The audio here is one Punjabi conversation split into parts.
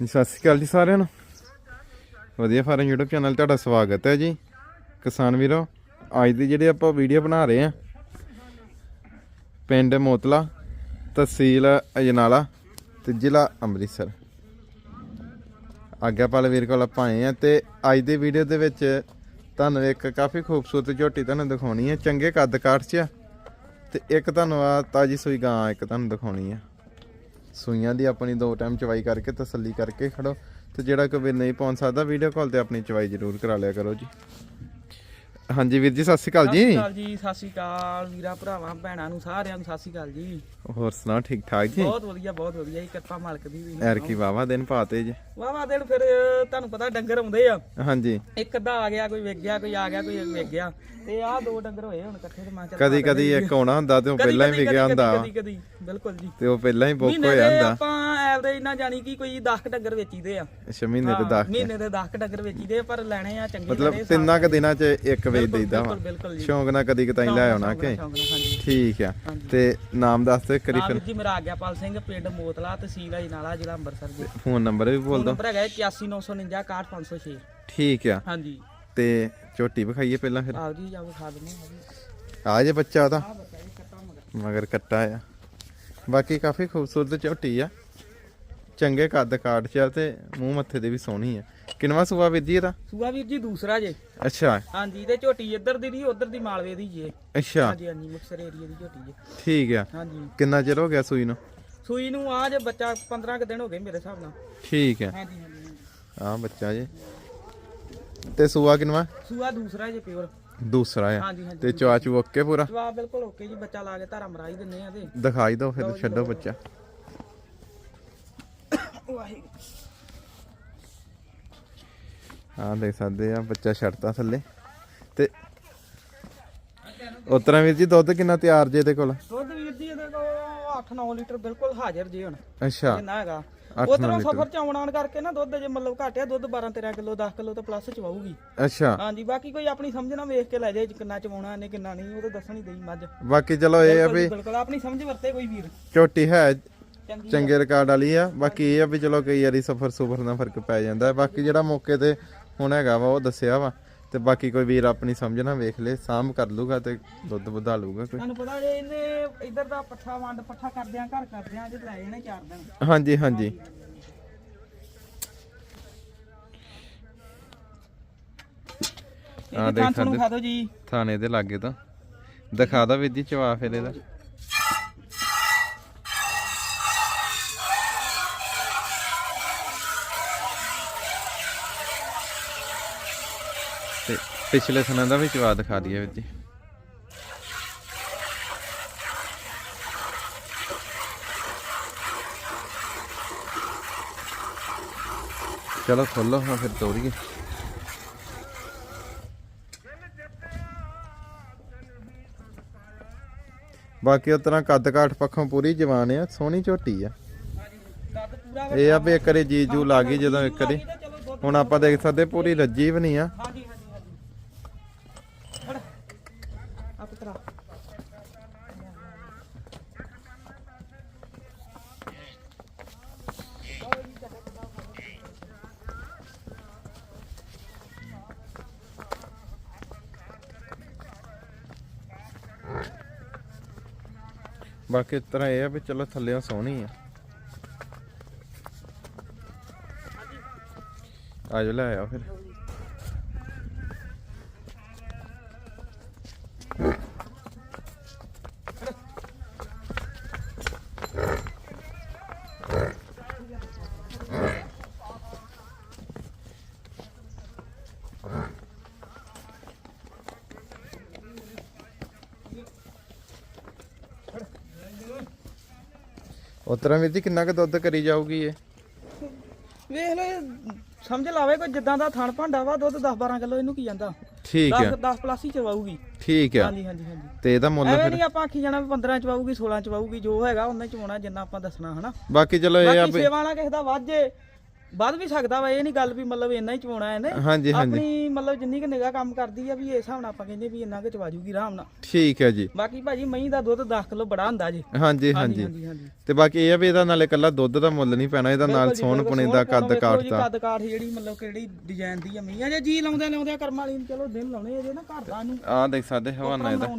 ਜੀ, ਸਤਿ ਸ਼੍ਰੀ ਅਕਾਲ ਜੀ ਸਾਰਿਆਂ ਨੂੰ। ਵਧੀਆ ਫਾਰਮ YouTube ਚੈਨਲ ਤੁਹਾਡਾ ਸਵਾਗਤ ਹੈ ਜੀ। ਕਿਸਾਨ ਵੀਰੋ ਅੱਜ ਦੀ ਜਿਹੜੀ ਆਪਾਂ ਵੀਡੀਓ ਬਣਾ ਰਹੇ ਆ ਪਿੰਡ ਮੋਤਲਾ ਤਹਿਸੀਲ ਅਜਨਾਲਾ ਤੇ ਜ਼ਿਲ੍ਹਾ ਅੰਮ੍ਰਿਤਸਰ। ਆਗਿਆਪਾਲ ਵੀਰ ਕੋਲ ਆਪਾਂ ਆਏ ਆ ਤੇ ਅੱਜ ਦੀ ਵੀਡੀਓ ਦੇ ਵਿੱਚ ਤੁਹਾਨੂੰ ਇੱਕ ਕਾਫੀ ਖੂਬਸੂਰਤ ਝੋਟੀ ਤੁਹਾਨੂੰ ਦਿਖਾਉਣੀ ਹੈ ਚੰਗੇ ਕੱਦ ਕਾਠ 'ਚ ਆ। ਤੇ ਇੱਕ ਤੁਹਾਨੂੰ ਆ ਤਾਜੀ ਸੂਈ ਗਾਂ ਇੱਕ ਤੁਹਾਨੂੰ ਦਿਖਾਉਣੀ ਆ। ਸੂਈਆਂ ਦੀ ਆਪਣੀ ਦੋ ਟਾਈਮ ਚਵਾਈ ਕਰਕੇ ਤਸੱਲੀ ਕਰਕੇ ਖੜੋ ਤੇ ਜਿਹੜਾ ਕੋਈ ਨਹੀਂ ਪਹੁੰਚ ਸਕਦਾ ਵੀਡੀਓ ਕਾਲ ਤੇ ਆਪਣੀ ਚਵਾਈ ਜ਼ਰੂਰ ਕਰਾ ਲਿਆ ਕਰੋ ਜੀ। ਹਾਂਜੀ ਵੀਰ ਜੀ ਸਤਿ ਸ਼੍ਰੀ ਅਕਾਲ ਸਤਿ ਸ਼੍ਰੀ ਜੀ ਅਕਾਲ ਜੀ ਸਤਿ ਸ਼੍ਰੀ ਅਕਾਲ ਵੀਰਾ ਭਰਾਵਾਂ ਭੈਣਾਂ ਨੂੰ ਸਾਰਿਆਂ ਨੂੰ ਸਤਿ ਸ਼੍ਰੀ ਅਕਾਲ ਜੀ। ਹੋਰ ਸੁਣਾਓ ਠੀਕ ਠਾਕ ਜੀ? ਬਹੁਤ ਵਧੀਆ ਬਹੁਤ ਵਧੀਆ ਜੀ ਕਿਰਪਾ ਮਾਲਕ ਦੀ ਵੀ ਐਰ ਕੀ ਵਾਵਾ ਦਿਨ ਪਾਤੇ ਜੀ। ਵਾਹ ਦਿਨ ਫਿਰ ਤੁਹਾਨੂੰ ਪਤਾ ਡੰਗਰ ਆਉਂਦੇ ਆ। ਹਾਂਜੀ। ਇੱਕ ਅੱਧਾ ਆ ਗਿਆ ਕੋਈ ਵੇਖ ਗਿਆ ਕੋਈ ਆ ਗਿਆ ਕੋਈ ਵੇਖ ਗਿਆ। ਤੇ ਆਹ ਦੋ ਡੰਗਰ ਹੋਏ ਹੁਣ ਇਕੱਠੇ ਤੇ ਮੈਂ ਚੱਲ ਕਦੀ ਕਦੀ ਇੱਕ ਆਉਣਾ ਹੁੰਦਾ ਤੇ ਉਹ ਪਹਿਲਾਂ ਹੀ ਵਿਗਿਆ ਹੁੰਦਾ। ਕਦੀ ਕਦੀ ਬਿਲਕੁਲ ਜੀ। ਤੇ ਉਹ ਪਹਿਲਾਂ ਹੀ ਬੁੱਕ ਮਹੀਨੇ ਹੋਇਆ ਦੇ ਹੁੰਦਾ। ਆਪਾਂ ਐਵਰੇਜ ਨਾ ਜਾਣੀ ਕਿ ਕੋਈ 10 ਡੰਗਰ ਵੇਚੀਦੇ ਆ। ਅੱਛਾ ਮਹੀਨੇ ਤੇ ਦੱਸ ਮਹੀਨੇ ਦੇ 10 ਡੰਗਰ ਵੇਚੀਦੇ ਪਰ ਲੈਣੇ ਆ ਚੰਗੇ ਮਤਲਬ ਤਿੰਨਾਂ ਕ ਦਿਨਾਂ ਚ ਇੱਕ ਵੇਚ ਦਈਦਾ ਵਾ ਬਿਲਕੁਲ ਜੀ। ਸ਼ੌਂਕ ਨਾਲ ਕਦੀ ਕਤਾਈ ਲੈ ਆਉਣਾ ਕਿ? ਸ਼ੌਂਕ ਨਾਲ, ਹਾਂਜੀ। ਠੀਕ ਆ। ਹਾਂਜੀ। ਤੇ ਨਾਮ ਦੱਸ ਦਿਓ ਕਰੀ ਨਾਮ ਫਿਰ। ਜੀ ਮੇਰਾ ਆਗਿਆਪਾਲ ਸਿੰਘ ਪਿੰਡ ਮੋਤਲਾ ਤਹਿਸੀਲ ਅਜਨਾਲਾ ਜ਼ਿਲ੍ਹਾ ਅੰਮ੍ਰਿਤਸਰ ਜੀ। ਫੋਨ ਨੰਬਰ ਵੀ ਬੋਲ ਦਿਓ ਨੰਬਰ ਹੈਗਾ 819949 61506 ਠੀਕ ਆ। ਹਾਂਜੀ। ਤੇ ਝੋਟੀ ਵਿਖਾਈਏ ਪਹਿਲਾਂ ਫਿਰ। ਆਓ ਜੀ ਜਾਓ ਖਾ ਦਿੰਦੇ ਹਾਂ ਜੀ। ਆ ਜੇ ਬੱਚਾ ਉਹਦਾ। ਆ ਬੱਚਾ ਜੀ ਕੱਟਾ ਮਗਰ। ਮਗਰ ਕੱਟਾ ਆ। ਬਾਕੀ ਕਾਫੀ ਖੂਬਸੂਰਤ ਝੋਟੀ ਆ। ਚੰਗੇ ਕੱਦ ਕਾਠ ਚ ਆ ਤੇ ਮੂੰਹ ਮੱਥੇ ਦੇ ਵੀ ਸੋਹਣੀ ਆ। ਕਿਨਵਾ ਸੂਆ ਵੀਰ ਜੀ ਇਹਦਾ? ਸੂਆ ਵੀਰ ਜੀ ਦੂਸਰਾ ਜੇ। ਅੱਛਾ। ਹਾਂਜੀ ਤੇ ਝੋਟੀ ਇੱਧਰ ਦੀ ਨਹੀਂ ਉੱਧਰ ਦੀ ਮਾਲਵੇ ਦੀ ਜੇ। ਅੱਛਾ। ਹਾਂਜੀ ਹਾਂਜੀ ਮੁਕਸਰ ਏਰੀਆ ਦੀ ਝੋਟੀ ਜੇ। ਠੀਕ ਆ। ਹਾਂਜੀ। ਕਿੰਨਾ ਚਿਰ ਹੋ ਗਿਆ ਸੂਈ ਨੂੰ? ਸੂਈ ਨੂੰ ਆ ਜੇ ਬੱਚਾ 15 ਕੁ ਦਿਨ ਹੋ ਗਏ ਮੇਰੇ ਹਿਸਾਬ ਨਾਲ। ਠੀਕ ਆ। ਹਾਂਜੀ ਹਾਂਜੀ ਆ ਬੱਚਾ ਜੇ। ਤੇ ਸੂਆ ਕਿਨਵਾ ਸੂਆ ਦੂਸਰਾ ਜੇ ਪਿਓਰ। ਦੂਸਰਾ ਆ। ਤੇ ਚਵਾ ਚੂ ਓਕੇ ਪੂਰਾ? ਜਵਾਬ ਬਿਲਕੁਲ ਓਕੇ ਜੀ ਬੱਚਾ ਲਾ ਕੇ ਧਾਰਾ ਮਰਾ ਹੀ ਦਿੰਨੇ ਆ ਤੇ ਦਿਖਾਈ ਦਿਓ ਫਿਰ ਛੱਡੋ ਬੱਚਾ। ਵਾਹਿਗੁਰੂ। ਹਾਂ ਦੇਖ ਸਕਦੇ ਆ ਬੱਚਾ ਛੱਡਤਾ ਥੱਲੇ। ਤੇ ਉਤਰਾ ਵੀਰ ਜੀ ਦੁੱਧ ਕਿੰਨਾ ਤਿਆਰ ਜੇ ਇਹਦੇ ਕੋਲ? ਦੁੱਧ ਵੀਰ ਜੀ ਇਹਦੇ ਕੋਲ 8-9 ਲੀਟਰ ਬਿਲਕੁਲ ਹਾਜ਼ਰ ਜੇ ਹੁਣ। ਅੱਛਾ। ਕਿੰਨਾ ਹੈਗਾ। ਲੀਟਰ। ਸਫਰ ਚ ਆਉਣ ਆਣ ਕਰਕੇ ਨਾ ਦੁੱਧ ਜੇ ਮਤਲਬ ਘਟਿਆ ਦੁੱਧ 12-13 ਕਿਲੋ 10 ਕਿਲੋ ਤੋਂ ਪਲੱਸ ਚਵਾਊਗੀ ਅੱਛਾ। ਹਾਂਜੀ ਬਾਕੀ ਕੋਈ ਆਪਣੀ ਸਮਝ ਨਾਲ ਵੇਖ ਕੇ ਲੈ ਜਾਏ ਕਿੰਨਾ ਚਵਾਉਣਾ ਇਹਨੇ ਕਿੰਨਾ ਨਹੀਂ ਉਹ ਤਾਂ ਦੱਸਣ ਹੀ ਦੇਈ ਮੱਝ। ਬਾਕੀ ਚਲੋ ਇਹ ਆ ਵੀ ਬਿਲਕੁਲ ਆਪਣੀ ਸਮਝ ਵਰਤੇ ਕੋਈ ਵੀਰ। ਝੋਟੀ ਹੈ ਚੰਗੀ ਰਿਕਾਰਡ ਵਾਲੀ ਆ। ਬਾਕੀ ਇਹ ਆ ਵੀ ਚਲੋ ਕਈ ਵਾਰੀ ਸਫਰ ਸੁਫਰ ਨਾਲ ਫ਼ਰਕ ਪੈ ਜਾਂਦਾ। ਬਾਕੀ ਜਿਹੜਾ ਮੌਕੇ ਤੇ ਹੁਣ ਹੈਗਾ ਵਾ ਉਹ ਦੱਸਿਆ ਵਾ। ਤੇ ਬਾਕੀ ਕੋਈ ਵੀਰ ਆਪਣੀ ਸਮਝ ਨਾਲ ਵੇਖ ਲੇ ਸਾਮ ਕਰ ਲੂਗਾ ਤੇ ਦੁੱਧ ਵਧਾ ਲੂਗਾ ਕੋਈ। ਤੁਹਾਨੂੰ ਪਤਾ ਜੇ ਇਹਨੇ ਇਧਰ ਦਾ ਪੱਠਾ ਵੰਡ ਪੱਠਾ ਕਰਦਿਆਂ ਘਰ ਕਰਦਿਆਂ ਜੇ ਲੈ ਜਾਣੇ ਚਾਰ ਦਿਨ। ਹਾਂਜੀ ਹਾਂਜੀ। ਇਹ ਦੇਖ ਥਾਣੇ ਦੇ ਲਾਗੇ ਤੋਂ। ਦਿਖਾ ਦਾ ਵੀਰ ਜੀ ਚਵਾ ਫਿਰ ਇਹਦਾ। ਪਿਛਲੇ ਸਨਾਂ ਦਾ ਵੀ ਚਵਾ ਦਿਖਾ ਦਈਏ ਵੀਰ ਜੀ। ਚਲੋ ਖੋਲੋ ਹਾਂ ਫਿਰ ਤੋੜੀਏ ਬਾਕੀ ਉਸ ਤਰ੍ਹਾਂ ਕੱਦ ਕਾਠ ਪੱਖੋਂ ਪੂਰੀ ਜਵਾਨ ਆ, ਸੋਹਣੀ ਝੋਟੀ ਆ। ਇਹ ਆ ਵੀ ਇੱਕ ਵਾਰੀ ਜੀ ਜੂ ਲੱਗ ਗਈ ਜਦੋਂ ਇੱਕ ਵਾਰੀ। ਹੁਣ ਆਪਾਂ ਦੇਖ ਸਕਦੇ ਪੂਰੀ ਰੱਜੀ ਵੀ ਨਹੀਂ ਆ। ਬਾਕੀ ਇਸ ਤਰ੍ਹਾਂ ਇਹ ਆ ਵੀ ਚਲੋ ਥੱਲੇੋਂ ਸੋਹਣੀ ਆ। ਜਾ ਲੈ ਆਓ ਫਿਰ। ਉਸ ਤਰ੍ਹਾਂ ਵੀਰ ਜੀ ਕਿੰਨਾ ਕੁ ਦੁੱਧ ਕਰੀ ਜਾਊਗੀ ਇਹ? ਵੇਖ ਲੈ ਸਮਝ ਲਾਵੇ ਕੋਈ ਜਿੱਦਾਂ ਦਾ ਥਣ ਭਾਂਡਾ ਵਾ ਦੁੱਧ 10 12 ਕਿਲੋ ਇਹਨੂੰ ਕੀ ਜਾਂਦਾ? ਠੀਕ 10 ਆ। 10 ਪਲੱਸ ਹੀ ਚਵਾਊਗੀ। ਠੀਕ ਆ। ਹਾਂਜੀ ਹਾਂਜੀ ਹਾਂਜੀ। ਤੇ ਇਹਦਾ ਮੁੱਲ ਫਿਰ? ਨਹੀਂ ਆਪਾਂ ਆਖੀ ਜਾਣਾ ਵੀ 15 ਚਵਾਊਗੀ 16 ਚਵਾਊਗੀ ਜੋ ਹੈਗਾ ਉਹਨਾਂ ਚਵਾਉਣਾ ਜਿੰਨਾ ਆਪਾਂ ਦੱਸਣਾ ਹਨਾ? ਬਾਕੀ ਚਲੋ ਇਹ ਆ ਸੇਵਾ ਨਾਲ ਕਿਸੇ ਦਾ ਵਾਜੇ ਵੱਧ ਵੀ ਸਕਦਾ ਵਾ ਇਹ ਨਹੀਂ ਗੱਲ ਵੀ ਮਤਲਬ ਇੰਨਾ ਹੀ ਚਵਾਉਣਾ ਇਹਨੇ। ਹਾਂਜੀ ਹਾਂਜੀ। ਆਪਣੀ ਮਤਲਬ ਜਿੰਨੀ ਕਿ ਨਿਗਾਹ ਕੰਮ ਕਰਦੀ ਆ ਵੀ ਇਸ ਹਿਸਾਬ ਨਾਲ ਆਪਾਂ ਕਹਿੰਦੇ ਵੀ ਇੰਨਾ ਕਿ ਚਵਾ ਜੂਗੀ ਆਰਾਮ ਨਾਲ। ਠੀਕ ਹੈ ਜੀ। ਬਾਕੀ ਭਾਜੀ ਮਹੀਂ ਦਾ ਦੁੱਧ 10 ਕਿਲੋ ਬੜਾ ਹੁੰਦਾ ਜੀ। ਹਾਂਜੀ। ਹਾਂਜੀ ਹਾਂਜੀ ਹਾਂਜੀ। ਤੇ ਬਾਕੀ ਇਹ ਆ ਵੀ ਇਹਦਾ ਨਾਲੇ ਇਕੱਲਾ ਦੁੱਧ ਦਾ ਮੁੱਲ ਨਹੀਂ ਪੈਣਾ ਇਹਦਾ ਨਾਲ ਸੋਹਣ ਪੁਣੇ ਦਾ ਕੱਦ ਕਾਠ ਦਾ। ਕੱਦ ਕਾਠ ਜਿਹੜੀ ਮਤਲਬ ਕਿਹੜੀ ਡਿਜ਼ਾਈਨ ਦੀ ਆ ਮਹੀਂ ਅਜੇ ਜੀ ਲਾਉਂਦੇ ਲਾਉਂਦੇ ਕਰਮ ਵਾਲੀ ਨੂੰ ਚਲੋ ਦਿਨ ਲਾਉਣੇ ਅਜੇ ਨਾ ਘਰ ਦਾ ਨੂੰ। ਆਹ ਦੇਖ ਸਕਦੇ ਹਵਾਨਾ ਇਹਦਾ।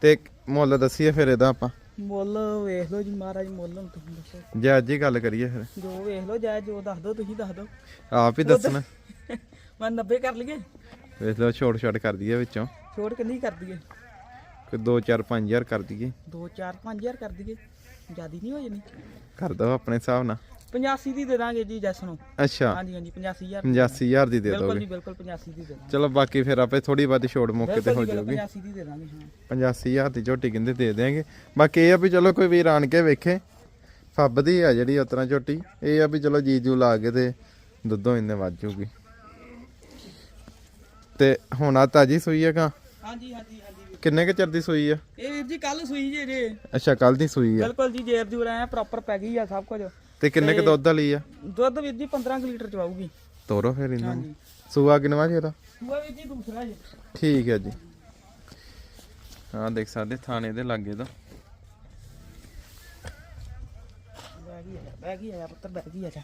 ਤੇ ਮੁੱਲ ਦੱਸੀਏ ਫਿਰ ਇਹਦਾ ਆਪਾਂ। ਮੁੱਲ ਵੇਖ ਲਓ ਜੀ ਮਹਾਰਾਜ ਮੁੱਲ ਹੁਣ ਤੁਸੀਂ ਦੱਸੋ। ਜੇ ਅੱਜ ਹੀ ਗੱਲ ਕਰੀਏ ਫਿਰ। ਜੋ ਵੇਖ ਲਓ ਜਾਇ ਜੋ ਦੱਸ ਦਿਓ ਤੁਸੀਂ ਦੱਸ ਦਿਓ। ਆਪ ਹੀ ਦੱਸਣਾ। ਮੈਂ 90 ਕਰ ਲਈਏ। ਵੇਖ ਲਓ ਛੋਟ ਛੋਟ ਕਰ ਦਈਏ ਵਿੱਚੋਂ। ਛੋੜ ਕਿੰਨੀ ਕਰ ਦਈਏ? ਕੋਈ 2 4 5000 ਕਰ ਦਈਏ। 2 4 5000 ਕਰ ਦਈਏ। ਜਿਆਦੀ ਨਹੀਂ ਹੋ ਜਣੀ। ਕਰ ਦੋ ਆਪਣੇ ਹਿਸਾਬ ਨਾਲ। 85 ਦੀ ਦੇ ਦਾਂਗੇ ਜੀ ਜੈਸ ਨੂੰ। ਅੱਛਾ। ਹਾਂਜੀ ਹਾਂਜੀ 85000 85000 ਦੀ ਦੇ ਬਿਲਕੁਲ ਦੋਗੇ। ਜੀ ਬਿਲਕੁਲ 85 ਦੀ ਦੇ ਦਾਂਗੇ। ਚਲੋ ਬਾਕੀ ਫਿਰ ਆਪੇ ਥੋੜੀ ਬਹੁਤੀ ਛੋਟ ਮੌਕੇ ਤੇ ਹੋ ਜਾਊਗੀ। 85 ਦੀ ਦੇ ਦਾਂਗੇ ਹਾਂ। 85000 ਦੀ ਝੋਟੀ ਕਹਿੰਦੇ ਦੇ ਦੇਾਂਗੇ ਬਾਕੀ ਇਹ ਆ ਵੀ ਚਲੋ ਕੋਈ ਵੀਰ ਆਣ ਕੇ ਵੇਖੇ। ਫੱਬਦੀ ਆ ਜਿਹੜੀ ਉਤਰਾ ਝੋਟੀ। ਇਹ ਆ ਵੀ ਚਲੋ ਜੀਜੂ ਲਾ ਕੇ ਤੇ ਦੁੱਧੋਂ ਇੰਨੇ ਵੱਜ ਜੂਗੀ। ਤੇ ਹੁਣ ਆ ਤਾਜੀ ਸੂਈ ਹੈਗਾ ਹਾਂਜੀ ਹਾਂਜੀ ਹਾਂਜੀ। ਕਿੰਨੇ ਕੁ ਚਿਰ ਦੀ ਸੂਈ ਆ? ਇਹ ਵੀਰ ਜੀ ਕੱਲ ਸੂਈ ਜੇ ਜੇ ਅੱਛਾ ਕੱਲ ਦੀ ਸੂਈ ਆ। ਬਿਲਕੁਲ ਜੀ ਜੇਰ ਜੂਰ ਆਇਆ ਪ੍ਰੋਪਰ ਪੈ ਗਈ ਆ ਸਭ ਕੁਝ। ਤੇ ਕਿੰਨੇ ਕੁ ਦੁੱਧ ਵਾਲੀ ਆ? ਦੁੱਧ ਵੀਰ ਜੀ 15 ਕੁ ਲੀਟਰ ਚਵਾਊਗੀ ਤੋਰੋ ਫਿਰ ਇਹਨਾਂ ਨੂੰ। ਸੂਆ ਕਿਨਵਾ ਜੀ ਇਹਦਾ ਸੂਆ ਵੀਰ ਜੀ ਦੂਸਰਾ ਜੀ। ਠੀਕ ਹੈ ਜੀ। ਹਾਂ ਦੇਖ ਸਕਦੇ ਥਾਣੇ ਦੇ ਲਾਗੇ ਦਾ ਬੈਗ ਆ ਬੈਗ ਆ ਪੁੱਤਰ ਬੈਗ ਆ। ਜਾ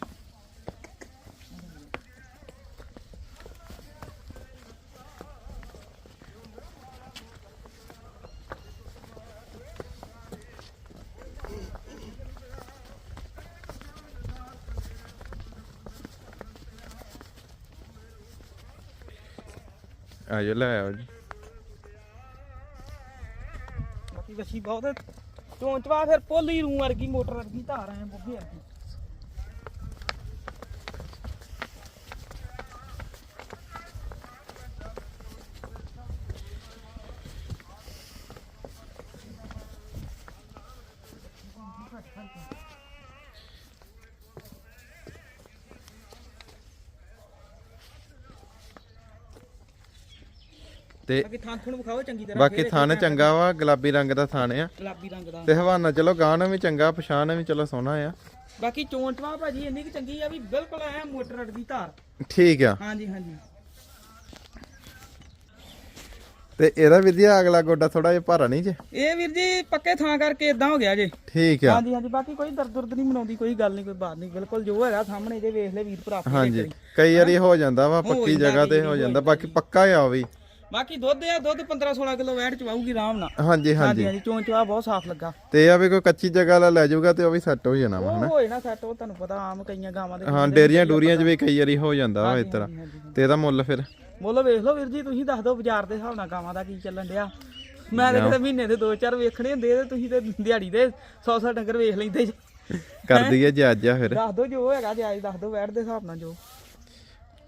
ਆਜੋ ਲੈ ਆਓ ਜੀ ਬਾਕੀ ਵਸੀ ਬਹੁਤ ਚੋਂਚਵਾ ਫਿਰ ਪੋਲੀ ਰੂ ਵਰਗੀ ਮੋਟਰ ਵਰਗੀ ਧਾਰ ਆਏ ਬੁੱਢੀ ਵਰਗੀ। ਤੇ ਬਾਕੀ ਥਾਂ ਥੁਣ ਵਿਖਾਓ ਚੰਗੀ ਤਰ੍ਹਾਂ। ਬਾਕੀ ਥਾਣੇ ਚੰਗਾ ਵਾ ਗੁਲਾਬੀ ਰੰਗ ਦਾ ਥਾਣੇ ਆ। ਗੁਲਾਬੀ ਰੰਗ ਦਾ। ਤੇ ਹਵਾਨਾ ਚਲੋ ਗਾਣ ਵੀ ਚੰਗਾ ਪਛਾਣ ਵੀ ਚਲੋ ਸੋਹਣਾ ਆ। ਬਾਕੀ ਚੋਂਚਵਾ ਭਾਜੀ ਇੰਨੀ ਕਿ ਚੰਗੀ ਆ ਵੀ ਬਿਲਕੁਲ ਐ ਮੋਟਰ ਵਰਗੀ ਧਾਰ। ਠੀਕ ਆ। ਹਾਂਜੀ ਹਾਂਜੀ। ਤੇ ਇਹਦਾ ਵਿਦਿਆ ਅਗਲਾ ਗੋਡਾ ਥੋੜਾ ਜਿਹਾ ਭਾਰਾ ਨਹੀਂ ਜੇ? ਇਹ ਵੀਰ ਜੀ ਪੱਕੇ ਥਾਂ ਕਰਕੇ ਇਦਾਂ ਹੋ ਗਿਆ ਜੇ। ਠੀਕ ਆ। ਹਾਂਜੀ ਹਾਂਜੀ ਬਾਕੀ ਕੋਈ ਦਰਦ ਦੁਰਦ ਨਹੀਂ ਮਨਾਉਂਦੀ ਕੋਈ ਗੱਲ ਨਹੀਂ ਕੋਈ ਬਾਤ ਨਹੀਂ। ਬਿਲਕੁਲ ਜੋ ਹੈਗਾ ਸਾਹਮਣੇ ਜੇ ਵੇਖ ਲੈ ਵੀਰ ਭਰਾ ਹਾਂਜੀ। ਕਈ ਵਾਰੀ ਹੋ ਜਾਂਦਾ ਵਾ ਪੱਕੀ ਜਗ੍ਹਾ ਤੇ ਹੋ ਵਾਰੀ ਜਾਂਦਾ। ਬਾਕੀ ਪੱਕਾ ਆ ਉਹ ਵੀ। ਬਾਕੀ ਦੁੱਧ ਆ ਦੁੱਧ 15 16 ਕਿਲੋ ਵੈਟ ਚਵਾਊਗੀ ਆਰਾਮ ਨਾਲ। ਹਾਂਜੀ ਹਾਂਜੀ। ਹਾਂਜੀ ਚੋਂ ਚਵਾ ਬਹੁਤ ਸਾਫ਼ ਲੱਗਾ। ਤੇ ਆ ਵੀ ਕੋਈ ਕੱਚੀ ਜਗ੍ਹਾ ਲਾ ਲੈ ਜਾਊਗਾ ਤੇ ਉਹ ਵੀ ਸੈੱਟ ਹੋ ਜਾਣਾ ਵਾ ਉਹ ਹਨਾ? ਹੋਏ ਨਾ ਸੈੱਟ ਉਹ ਤੁਹਾਨੂੰ ਪਤਾ ਆਮ ਕਈਆਂ ਗਾਵਾਂ ਦੇ ਹਾਂ ਡੇਰੀਆਂ ਡੂਰੀਆਂ 'ਚ ਵੀ ਕਈ ਵਾਰੀ ਹੋ ਜਾਂਦਾ ਵਾ ਇਸ ਤਰ੍ਹਾਂ। ਤੇ ਇਹਦਾ ਮੁੱਲ ਫਿਰ? ਮੁੱਲ ਵੇਖ ਲਓ ਵੀਰ ਜੀ ਤੁਸੀਂ ਦੱਸ ਦਿਓ ਬਾਜ਼ਾਰ ਦੇ ਹਿਸਾਬ ਨਾਲ ਗਾਵਾਂ ਦਾ ਕੀ ਚੱਲਣ ਡਿਆ। ਮੈਂ ਤੇ ਕਿਤੇ ਮਹੀਨੇ ਦੇ ਦੋ ਚਾਰ ਵੇਖਣੇ ਹੁੰਦੇ ਤੇ ਤੁਸੀਂ ਤੇ ਦਿਹਾੜੀ ਦੇ 100 100 ਡੰਗਰ ਵੇਖ ਲੈਂਦੇ ਕਰ ਦਈਏ ਜਾਇਜ਼ ਆ ਫਿਰ। ਦੱਸ ਦਿਓ ਜੋ ਹੈਗਾ ਜਾਇਜ਼ ਦੱਸ ਦਿਓ ਵੈਟ ਦੇ ਹਿਸਾਬ ਨਾਲ ਜੋ।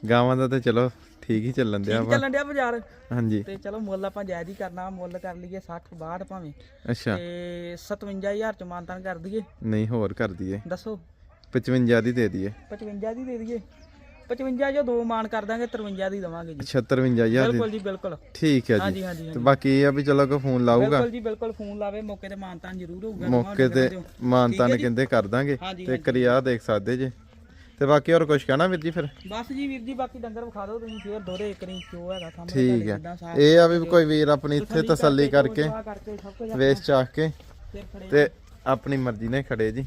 ਗਾਵਾਂ ਦਾ ਤੇ ਚਲੋ ਠੀਕ ਹੀ ਚੱਲਣ ਦਿਆ ਠੀਕ ਵਾ। ਚੱਲਣ ਡਿਆ ਬਾਜ਼ਾਰ। ਹਾਂਜੀ। ਤੇ ਚਲੋ ਮੁੱਲ ਆਪਾਂ ਜਾਇਜ਼ ਹੀ ਕਰਨਾ ਮੁੱਲ ਕਰ ਲਈਏ 60 62 ਭਾਵੇਂ। ਅੱਛਾ। ਤੇ 57000 ਚ ਮਾਨਤਾਨ ਕਰ ਦਈਏ। ਨਹੀਂ ਹੋਰ ਕਰ ਦਈਏ। ਦੱਸੋ। 55 ਦੀ ਦੇ ਦਈਏ। 55 ਦੀ ਦੇ ਦਈਏ। 55 ਜੋ ਦੋ ਮਾਨ ਕਰ ਦਾਂਗੇ 53 ਦੀ ਦਵਾਂਗੇ ਜੀ। 56000 ਦੀ। ਬਿਲਕੁਲ ਜੀ ਬਿਲਕੁਲ। ਠੀਕ ਹੈ ਜੀ। ਤੇ ਬਾਕੀ ਇਹ ਆ ਵੀ ਚਲੋ ਕੋਈ ਫੋਨ ਲਾਊਗਾ। ਬਿਲਕੁਲ ਜੀ ਬਿਲਕੁਲ ਫੋਨ ਲਾਵੇ ਮੌਕੇ ਤੇ ਮਾਨਤਾਨ ਜ਼ਰੂਰ ਹੋਊਗਾ। ਮੌਕੇ ਤੇ ਮਾਨਤਾਨ ਕਹਿੰਦੇ ਕਰ ਦਾਂਗੇ। ਤੇ ਕਰੀ ਆ ਦੇਖ ਸਕਦੇ ਜੇ। ਤੇ ਬਾਕੀ ਹੋਰ ਕੁਝ ਕਹਿਣਾ ਵੀਰ ਜੀ ਫਿਰ? ਬਸ ਜੀ ਵੀਰ ਜੀ ਬਾਕੀ ਡੰਗਰ ਵਿਖਾ ਦਿਓ ਤੁਸੀਂ ਫੇਰ ਦੋਰੇ ਇੱਕ ਨਹੀਂ ਜੋ ਹੈਗਾ ਸਾਹਮਣੇ ਠੀਕ ਹੈ। ਇਹ ਆ ਵੀ ਕੋਈ ਵੀਰ ਆਪਣੀ ਇੱਥੇ ਤਸੱਲੀ ਕਰਕੇ ਵੇਚ ਚਾਹ ਕੇ ਤੇ ਆਪਣੀ ਮਰਜ਼ੀ ਨਾਲ ਖੜੇ ਜੀ।